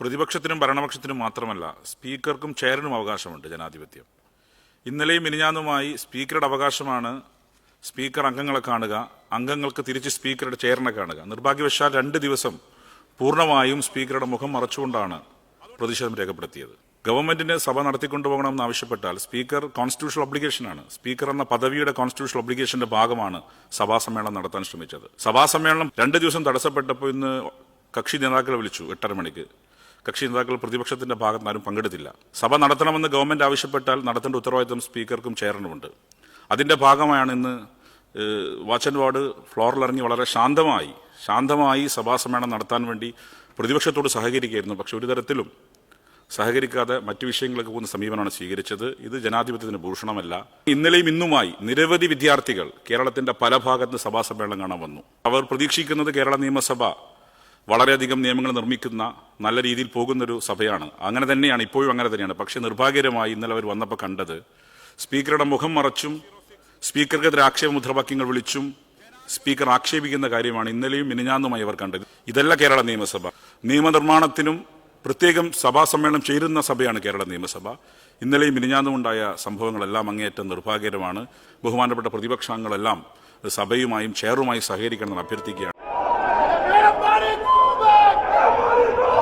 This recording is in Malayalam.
പ്രതിപക്ഷത്തിനും ഭരണപക്ഷത്തിനും മാത്രമല്ല സ്പീക്കർക്കും ചെയറിനും അവകാശമുണ്ട് ജനാധിപത്യം. ഇന്നലെയും മിനിഞ്ഞാന്നുമായി സ്പീക്കറുടെ അവകാശമാണ് സ്പീക്കർ അംഗങ്ങളെ കാണുക അംഗങ്ങൾക്ക് തിരിച്ച് സ്പീക്കറുടെ ചെയറിനെ കാണുക. നിർഭാഗ്യവശാൽ രണ്ട് ദിവസം പൂർണമായും സ്പീക്കറുടെ മുഖം മറച്ചുകൊണ്ടാണ് പ്രതിഷേധം രേഖപ്പെടുത്തിയത്. ഗവൺമെന്റിന് സഭ നടത്തിക്കൊണ്ടുപോകണമെന്ന് ആവശ്യപ്പെട്ടാൽ സ്പീക്കർ കോൺസ്റ്റിറ്റ്യൂഷണൽ ഒബ്ലിഗേഷനാണ്. സ്പീക്കർ എന്ന പദവിയുടെ കോൺസ്റ്റിറ്റ്യൂഷണൽ ഒബ്ലിഗേഷന്റെ ഭാഗമാണ് സഭാ സമ്മേളനം നടത്താൻ ശ്രമിച്ചത്. സഭാ സമ്മേളനം രണ്ട് ദിവസം തടസ്സപ്പെട്ടപ്പോൾ ഇന്ന് കക്ഷി നേതാക്കളെ വിളിച്ചു എട്ടര മണിക്ക്. കക്ഷി നേതാക്കൾ പ്രതിപക്ഷത്തിന്റെ ഭാഗത്ത് ആരും പങ്കെടുത്തില്ല. സഭ നടത്തണമെന്ന് ഗവൺമെന്റ് ആവശ്യപ്പെട്ടാൽ നടത്തേണ്ട ഉത്തരവാദിത്തം സ്പീക്കർക്കും ചെയറിനുമുണ്ട് അതിന്റെ ഭാഗമായാണ് ഇന്ന് വാച്ച് ആൻഡ് വാർഡ് ഫ്ലോറിലിറങ്ങി വളരെ ശാന്തമായി ശാന്തമായി സഭാ സമ്മേളനം നടത്താൻ വേണ്ടി പ്രതിപക്ഷത്തോട് സഹകരിക്കുകയായിരുന്നു. പക്ഷെ ഒരു തരത്തിലും സഹകരിക്കാതെ മറ്റു വിഷയങ്ങളൊക്കെ പോകുന്ന സമീപനമാണ് സ്വീകരിച്ചത്. ഇത് ജനാധിപത്യത്തിന് ഭൂഷണമല്ല. ഇന്നലെയും ഇന്നുമായി നിരവധി വിദ്യാർത്ഥികൾ കേരളത്തിന്റെ പല ഭാഗത്ത് സഭാ സമ്മേളനം കാണാൻ വന്നു. അവർ പ്രതീക്ഷിക്കുന്നത് കേരള നിയമസഭ വളരെയധികം നിയമങ്ങൾ നിർമ്മിക്കുന്ന നല്ല രീതിയിൽ പോകുന്നൊരു സഭയാണ്. അങ്ങനെ തന്നെയാണ് ഇപ്പോഴും അങ്ങനെ തന്നെയാണ്. പക്ഷേ നിർഭാഗ്യകരമായി ഇന്നലെ അവർ വന്നപ്പോൾ കണ്ടത് സ്പീക്കറുടെ മുഖം മറച്ചും സ്പീക്കർക്കെതിരെ ആക്ഷേപ മുദ്രാവാക്യങ്ങൾ വിളിച്ചും സ്പീക്കർ ആക്ഷേപിക്കുന്ന കാര്യമാണ് ഇന്നലെയും മിനിഞ്ഞാന്നുമായി അവർ കണ്ടത്. ഇതല്ല കേരള നിയമസഭ. നിയമനിർമ്മാണത്തിനും പ്രത്യേകം സഭാ സമ്മേളനം ചേരുന്ന സഭയാണ് കേരള നിയമസഭ. ഇന്നലെയും മിനിഞ്ഞാന്നുമുണ്ടായ സംഭവങ്ങളെല്ലാം അങ്ങേയറ്റം നിർഭാഗ്യകരമാണ്. ബഹുമാനപ്പെട്ട പ്രതിപക്ഷാംഗങ്ങളെല്ലാം സഭയുമായും ചെയറുമായും സഹകരിക്കണമെന്ന് അഭ്യർത്ഥിക്കുകയാണ്. Everybody go back! Everybody go back!